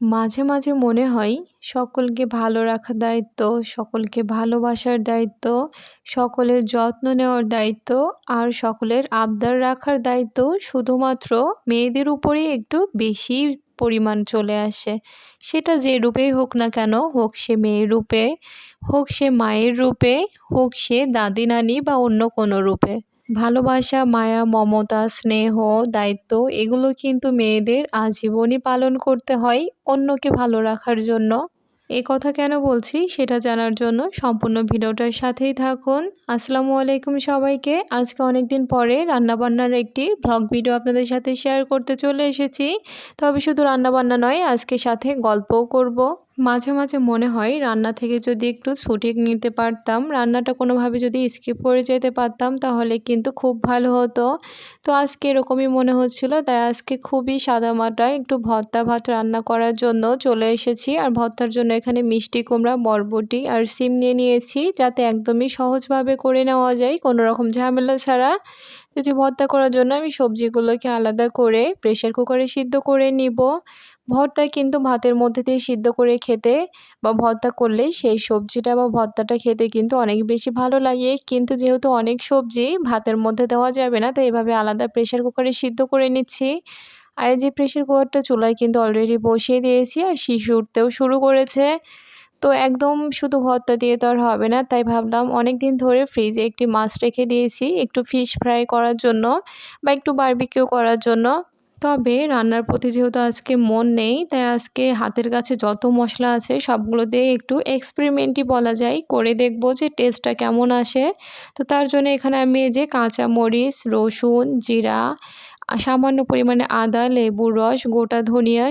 মাঝে মাঝে মনে হয় সকলকে ভালো রাখার দায়িত্ব, সকলকে ভালোবাসার দায়িত্ব, সকলের যত্ন নেওয়ার দায়িত্ব আর সকলের আবদার রাখার দায়িত্ব শুধুমাত্র মেয়েদের উপরেই একটু বেশি পরিমাণ চলে আসে। সেটা যে রূপেই হোক না কেন, হোক সে মেয়ের রূপে, হোক সে মায়ের রূপে, হোক সে দাদি, নানি বা অন্য কোনো রূপে। ভালোবাসা, মায়া, মমতা, স্নেহ, দায়িত্ব, এগুলো কিন্তু মেয়েদের আজীবনই পালন করতে হয় অন্যকে ভালো রাখার জন্য। এ কথা কেন বলছি সেটা জানার জন্য সম্পূর্ণ ভিডিওটার সাথেই থাকুন। আসসালামু আলাইকুম সবাইকে। আজকে অনেক দিন পরে রান্নাবান্নার একটি ভ্লগ ভিডিও আপনাদের সাথে শেয়ার করতে চলে এসেছি। তবে শুধু রান্নাবান্না নয়, আজকে সাথে গল্পও করব। মাঝে মাঝে মনে হয় রান্না থেকে যদি একটু ছুটি নিতে পারতাম, রান্নাটা কোনোভাবে যদি স্কিপ করে যেতে পারতাম, তাহলে কিন্তু খুব ভালো হতো। তো আজকে এরকমই মনে হচ্ছিল, তাই আজকে খুবই সাদামাটা একটু ভর্তা ভাত রান্না করার জন্য চলে এসেছি। আর ভর্তার জন্য এখানে মিষ্টি, কুমড়া, বরবটি আর সিম নিয়ে নিয়েছি, যাতে একদমই সহজভাবে করে নেওয়া যায়, কোনো রকম ঝামেলা ছাড়া। যে ভর্তা করার জন্য আমি সবজিগুলোকে আলাদা করে প্রেশার কুকারে সিদ্ধ করে নিব। ভর্তা কিন্তু ভাতের মধ্যে দিয়ে সিদ্ধ করে খেতে বা ভর্তা করলে সেই সবজিটা বা ভর্তাটা খেতে কিন্তু অনেক বেশি ভালো লাগে। কিন্তু যেহেতু অনেক সবজি ভাতের মধ্যে দেওয়া যাবে না তো এভাবে আলাদা প্রেশার কুকারে সিদ্ধ করে নিচ্ছি। আর যে প্রেশার কুকারটা চুলায় কিন্তু অলরেডি বসিয়ে দিয়েছি আর শিশু উঠতেও শুরু করেছে। তো একদম শুধু ভর্তা দিয়ে তো আর হবে না, তাই ভাবলাম অনেক দিন ধরে ফ্রিজে একটি মাছ রেখে দিয়েছি, একটু ফিশ ফ্রাই করার জন্য বা একটু বারবিকিউ করার জন্য। তবে রান্নার প্রতি যেহেতু আজকে মন নেই, তাই আজকে হাতের কাছে যত মশলা আছে সবগুলো দিয়ে একটু এক্সপেরিমেন্টই বলা যায়। করে দেখব যে টেস্টটা কেমন আসে। তো তার জন্য এখানে আমি এই যে কাঁচা মরিচ রসুন, জিরা সামান্য পরিমাণে আদা লেবুর রস, গোটা ধনিয়া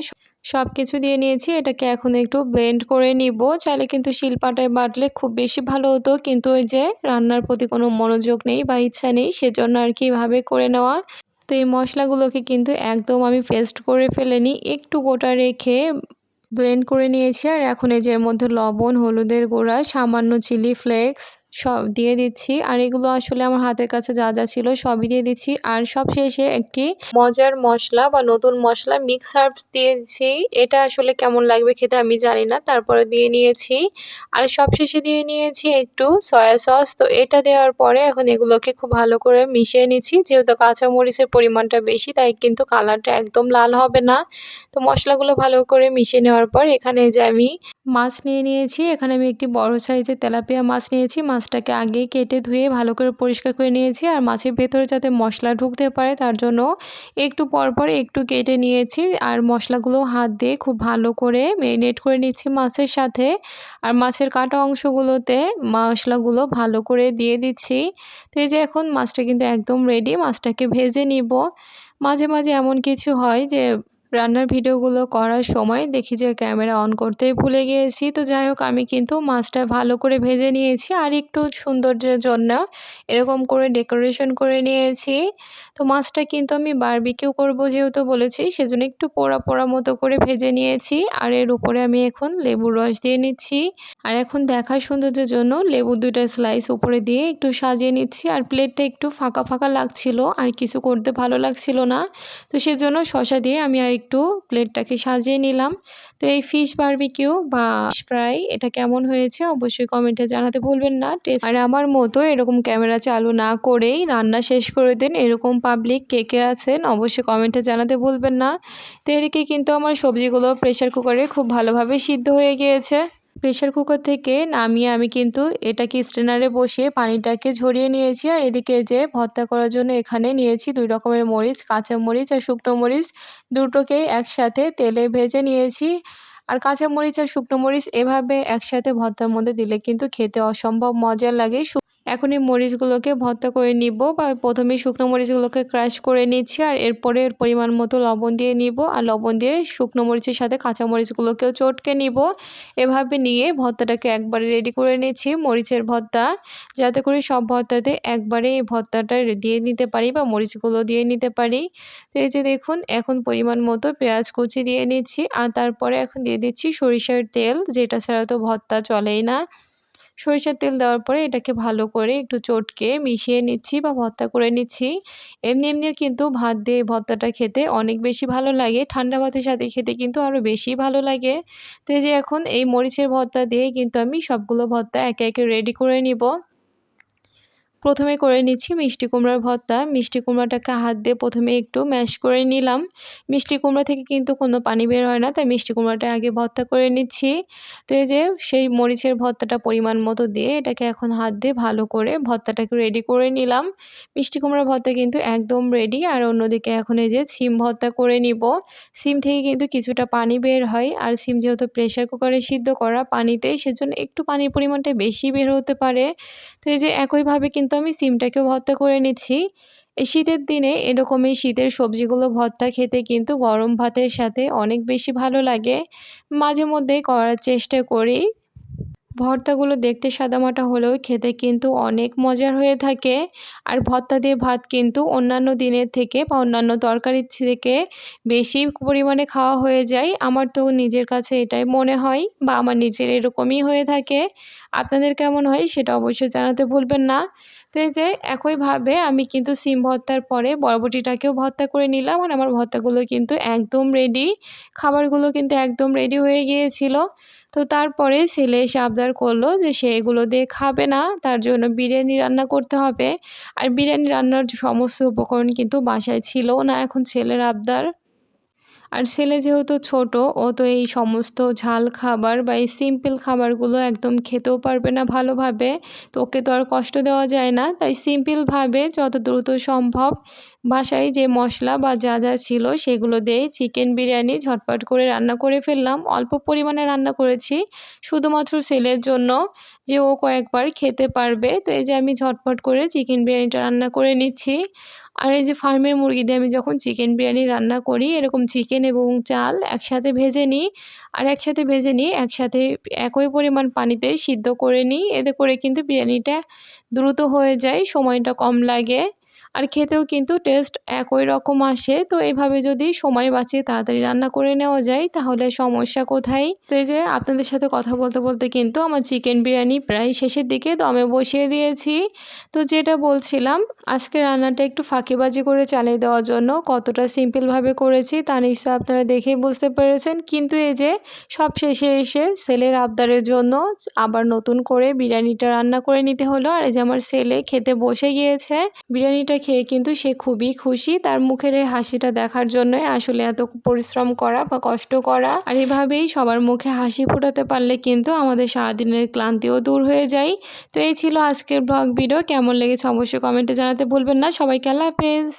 সব কিছু দিয়ে নিয়েছি। এটাকে এখন একটু ব্লেন্ড করে নিব। চাইলে কিন্তু শিলপাটায় বাটলে খুব বেশি ভালো হতো। কিন্তু ওই যে রান্নার প্রতি কোনো মনোযোগ নেই বা ইচ্ছা নেই, সেজন্য আর কি এভাবে করে নেওয়া। তো এই মশলাগুলোকে কিন্তু একদম আমি পেস্ট করে ফেলেনি, একটু গোটা রেখে ব্লেন্ড করে নিয়েছি। আর এখন এই যে এর মধ্যে লবণ, হলুদের গুঁড়া, সামান্য চিলি ফ্লেক্স সব দিয়ে দিচ্ছি। আর এগুলো আসলে আমার হাতের কাছে যা যা ছিল সবই দিয়ে দিচ্ছি। আর সব শেষে একটি মজার মশলা বা নতুন মশলা মিক্স হার্বস দিয়েছি। এটা আসলে কেমন লাগবে খেতে আমি জানি না। তারপরে দিয়ে নিয়েছি। আর সব শেষে দিয়ে নিয়েছি একটু সয়া সস তো এটা দেওয়ার পরে এখন এগুলোকে খুব ভালো করে মিশিয়ে নিচ্ছি। যেহেতু কাঁচামরিচের পরিমাণটা বেশি, তাই কিন্তু কালারটা একদম লাল হবে না। তো মশলাগুলো ভালো করে মিশিয়ে নেওয়ার পর এখানে যে আমি মাছ নিয়ে নিয়েছি, এখানে আমি একটি বড় সাইজের তেলাপিয়া মাছ নিয়েছি। মাছটাকে আগে কেটে ধুয়ে ভালো করে পরিষ্কার করে নিয়েছি আর মাছের ভেতরে যাতে মশলা ঢুকতে পারে তার জন্য একটু পরপর একটু কেটে নিয়েছি আর মশলাগুলো হাত দিয়ে খুব ভালো করে ম্যারিনেট করে নিচ্ছি মাছের সাথে। আর মাছের কাটা অংশগুলোতে মশলাগুলো ভালো করে দিয়ে দিচ্ছি। তো এই যে এখন মাছটা কিন্তু একদম রেডি মাছটাকে ভেজে নিব। মাঝে মাঝে এমন কিছু হয় যে রান্নার ভিডিওগুলো করার সময় দেখি যে ক্যামেরা অন করতেই ভুলে গিয়েছি। তো যাই হোক, আমি কিন্তু মাছটা ভালো করে ভেজে নিয়েছি আর একটু সৌন্দর্যের জন্য এরকম করে ডেকোরেশন করে নিয়েছি। তো মাছটা কিন্তু আমি বারবিকিউ করব যেহেতু বলেছি, সেজন্য একটু পোড়া পোড়া মতো করে ভেজে নিয়েছি আর এর উপরে আমি এখন লেবুর রস দিয়ে নিচ্ছি। আর এখন দেখার সৌন্দর্যের জন্য লেবু দুইটা স্লাইস উপরে দিয়ে একটু সাজিয়ে নিচ্ছি আর প্লেটটা একটু ফাঁকা ফাঁকা লাগছিল, আর কিছু করতে ভালো লাগছিল না। তো সেজন্য শশা দিয়ে আমি আর একটু প্লেটটাকে সাজিয়ে নিলাম। তো এই ফিশ বার্বিকিউ বা ফ্রাই এটা কেমন হয়েছে অবশ্যই কমেন্টে জানাতে ভুলবেন না। টেস্ট আর আমার মতো এরকম ক্যামেরা চালু না করেই রান্না শেষ করে দিন। এরকম পাবলিক কে কে আছেন অবশ্যই কমেন্টে জানাতে ভুলবেন না। তো এদিকে কিন্তু আমার সবজিগুলো প্রেশার কুকারে খুব ভালোভাবে সিদ্ধ হয়ে গিয়েছে। প্রেশার কুকার থেকে নামিয়ে আমি কিন্তু এটাকে স্ট্রেনারে বসিয়ে পানিটাকে ঝরিয়ে নিয়েছি আর এদিকে যে ভর্তা করার জন্য এখানে নিয়েছি দুই রকমের মরিচ, কাঁচা মরিচ আর শুকনো মরিচ। দুটোকেই একসাথে তেলে ভেজে নিয়েছি। আর কাঁচা মরিচ আর শুকনো মরিচ এভাবে একসাথে ভর্তার মধ্যে দিলে কিন্তু খেতে অসম্ভব মজা লাগে। এখন এই মরিচগুলোকে ভর্তা করে নিব বা প্রথমে শুকনো মরিচগুলোকে ক্রাশ করে নিচ্ছি আর এরপরে এর পরিমাণ মতো লবণ দিয়ে নিব আর লবণ দিয়ে শুকনো মরিচের সাথে কাঁচা মরিচগুলোকেও চটকে নিব। এভাবে নিয়ে ভর্তাটাকে একবারে রেডি করে নিচ্ছি, মরিচের ভর্তা। যাতে করে সব ভর্তাতে একবারে এই ভর্তাটা দিয়ে নিতে পারি বা মরিচগুলো দিয়ে নিতে পারি। তো এই যে দেখুন, এখন পরিমাণ মতো পেঁয়াজ কুচি দিয়ে নিচ্ছি আর তারপরে এখন দিয়ে দিচ্ছি সরিষার তেল, যেটা ছাড়া তো ভর্তা চলেই না। সরিষার তেল দেওয়ার পরে এটাকে ভালো করে একটু চটকে মিশিয়ে নিচ্ছি বা ভর্তা করে নিচ্ছি। এমনি এমনি কিন্তু ভাত দিয়ে ভর্তাটা খেতে অনেক বেশি ভালো লাগে। ঠান্ডা ভাতের সাথে খেতে কিন্তু আরও বেশি ভালো লাগে। তো এই যে এখন এই মরিচের ভর্তা দিয়ে কিন্তু আমি সবগুলো ভর্তা একে একে রেডি করে নিব। প্রথমে করে নিচ্ছি মিষ্টি কুমড়ার ভর্তা। মিষ্টি কুমড়াটাকে হাত দিয়ে প্রথমে একটু ম্যাশ করে নিলাম। মিষ্টি কুমড়া থেকে কিন্তু কোনো পানি বের হয় না, তাই মিষ্টি কুমড়াটা আগে ভর্তা করে নিচ্ছি। তো এই যে সেই মরিচের ভর্তাটা পরিমাণ মতো দিয়ে এটাকে এখন হাত দিয়ে ভালো করে ভর্তাটাকে রেডি করে নিলাম। মিষ্টি কুমড়ার ভর্তা কিন্তু একদম রেডি আর অন্যদিকে এখন এই যে সিম ভর্তা করে নিব। সিম থেকে কিন্তু কিছুটা পানি বের হয়, আর সিম যেহেতু প্রেশার কুকারে সিদ্ধ করা পানিতে সেজন্য একটু পানির পরিমাণটা বেশি বের হতে পারে। তো এই যে একইভাবে কিন্তু আমি সিমটাকেও ভর্তা করে নিচ্ছি। এই শীতের দিনে এরকমই শীতের সবজিগুলো ভর্তা খেতে কিন্তু গরম ভাতের সাথে অনেক বেশি ভালো লাগে। মাঝে মধ্যে করার চেষ্টা করি। ভর্তাগুলো দেখতে সাদামাটা হলেও খেতে কিন্তু অনেক মজার হয়ে থাকে। আর ভর্তা দিয়ে ভাত কিন্তু অন্যান্য দিনের থেকে বা অন্যান্য তরকারির থেকে বেশি পরিমাণে খাওয়া হয়ে যায়। আমার তো নিজের কাছে এটাই মনে হয় বা আমার নিজের এরকমই হয়ে থাকে। আপনাদের কেমন হয় সেটা অবশ্যই জানাতে ভুলবেন না। তো এই যে একইভাবে আমি কিন্তু সিম ভর্তার পরে বরবটিটাকেও ভর্তা করে নিলাম আর আমার ভর্তাগুলো কিন্তু একদম রেডি খাবারগুলো কিন্তু একদম রেডি হয়ে গিয়েছিল। তো তারপরে ছেলে এসে আবদার করল যে সে এগুলো দিয়ে খাবে না, তার জন্য বিরিয়ানি রান্না করতে হবে। আর বিরিয়ানি রান্নার সমস্ত উপকরণ কিন্তু বাসায় ছিল না এখন ছেলের আবদার। আর ছেলে যেহেতু ছোট, ও তো এই সমস্ত ঝাল খাবার বা এই সিম্পল খাবারগুলো একদম খেতেও পারবে না ভালোভাবে। তো ওকে তো আর কষ্ট দেওয়া যায় না। তাই সিম্পলভাবে যত দ্রুত সম্ভব বাসায় যে মশলা বা যা যা ছিল সেগুলো দিয়ে চিকেন বিরিয়ানি ঝটপট করে রান্না করে ফেললাম। অল্প পরিমাণে রান্না করেছি। শুধুমাত্র ছেলের জন্য যে ও কয়েকবার খেতে পারবে। তো এই যে আমি ঝটপট করে চিকেন বিরিয়ানিটা রান্না করে নিচ্ছি। আর এই যে ফার্মের মুরগি দিয়ে আমি যখন চিকেন বিরিয়ানি রান্না করি, এরকম চিকেন এবং চাল একসাথে ভেজে নিই। আর একসাথে ভেজে নিই একসাথে একই পরিমাণ পানিতে সিদ্ধ করে নিই। এতে করে কিন্তু বিরিয়ানিটা দ্রুত হয়ে যায়, সময়টা কম লাগে। আর খেতেও কিন্তু টেস্ট একই রকম আসে। তো এইভাবে যদি সময় বাঁচিয়ে তাড়াতাড়ি রান্না করে নেওয়া যায়, তাহলে সমস্যা কোথায়? তো এই যে আপনাদের সাথে কথা বলতে বলতে কিন্তু আমার চিকেন বিরিয়ানি প্রায় শেষের দিকে দমে বসিয়ে দিয়েছি। তো যেটা বলছিলাম, আজকে রান্নাটা একটু ফাঁকিবাজি করে চালিয়ে দেওয়ার জন্য কতটা সিম্পলভাবে করেছি তা নিশ্চয় আপনারা দেখেই বুঝতে পেরেছেন। কিন্তু এই যে সব শেষে এসে সেলের আবদারের জন্য আবার নতুন করে বিরিয়ানিটা রান্না করে নিতে হলো। আর এই যে আমার সেলে খেতে বসে গিয়েছে, বিরিয়ানিটা খেয়ে কিন্তু সে খুবই খুশি। তার মুখের এই হাসিটা দেখার জন্যই আসলে এত পরিশ্রম করা বা কষ্ট করা। আর এভাবেই সবার মুখে হাসি ফোটাতে পারলে কিন্তু আমাদের সারাদিনের ক্লান্তিও দূর হয়ে যায়। তো এই ছিল আজকের ব্লগ ভিডিও কেমন লেগেছে অবশ্যই কমেন্টে জানাতে ভুলবেন না। সবাইকে আল্লাহ হাফেজ।